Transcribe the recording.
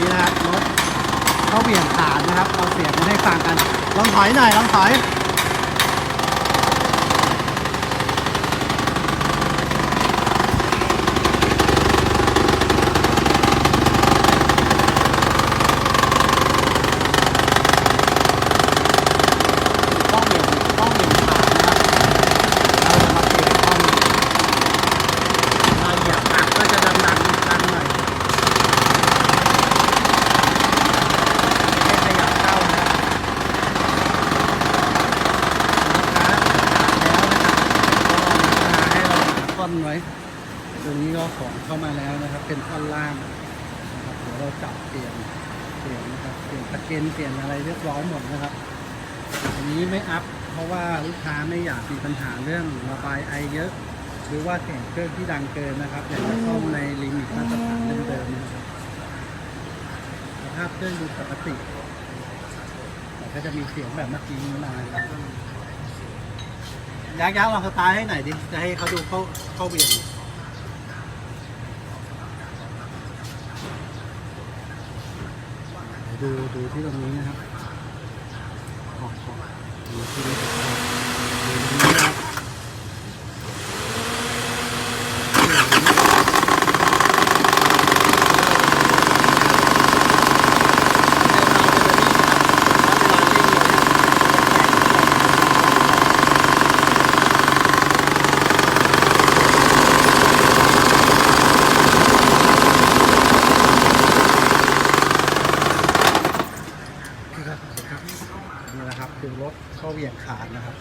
นี้นะครับรถเขาเบี่ยงขาดนะครับ เราเสียงมาให้ฟังกัน ลองถอยหน่อย ลองถอย กล้องเบี่ยงกล้องเบี่ยงขานะครับ เราจะมาเปลี่ยนกล้องเราเหยียบอัดก็จะดังๆดังหน่อยให้ขยับเข้านะลูกค้าแล้วนะครับก็มีปัญหาให้เราท่ อนไว้ตัวนี้ก็ของเข้ามาแล้วนะครับ เป็นท่อนล่างนะครับเดี๋ยวเราจับเปลี่ยนเปลี่ยนนะครับเปลี่ยนตะเกนเปลี่ยนอะไรเรียบร้อยหมดนะครับอันนี้ไม่อัพเพราะว่าลูกค้าไม่อยากมีปัญหาเรื่องระบายไอเยอะ หรือว่าเสียงเครื่องที่ดังเกินนะครับอยากจะซ่อมในลิมิตมาตรฐานเดิมๆนะครับสภาพเครื่องดูปกติแต่ก็จะมีเสียงแบบเมื่อกี้นี้มา ยักษ์ยักษ์ลองสตาร์ทให้หน่อยดิ จะให้เขาดูเข้าเข้าเวียนดูดูที่ตรงนี้นะครับออกออกดูที่นี่ ดึงรถเข้าเหวี่ยงขาดนะครับ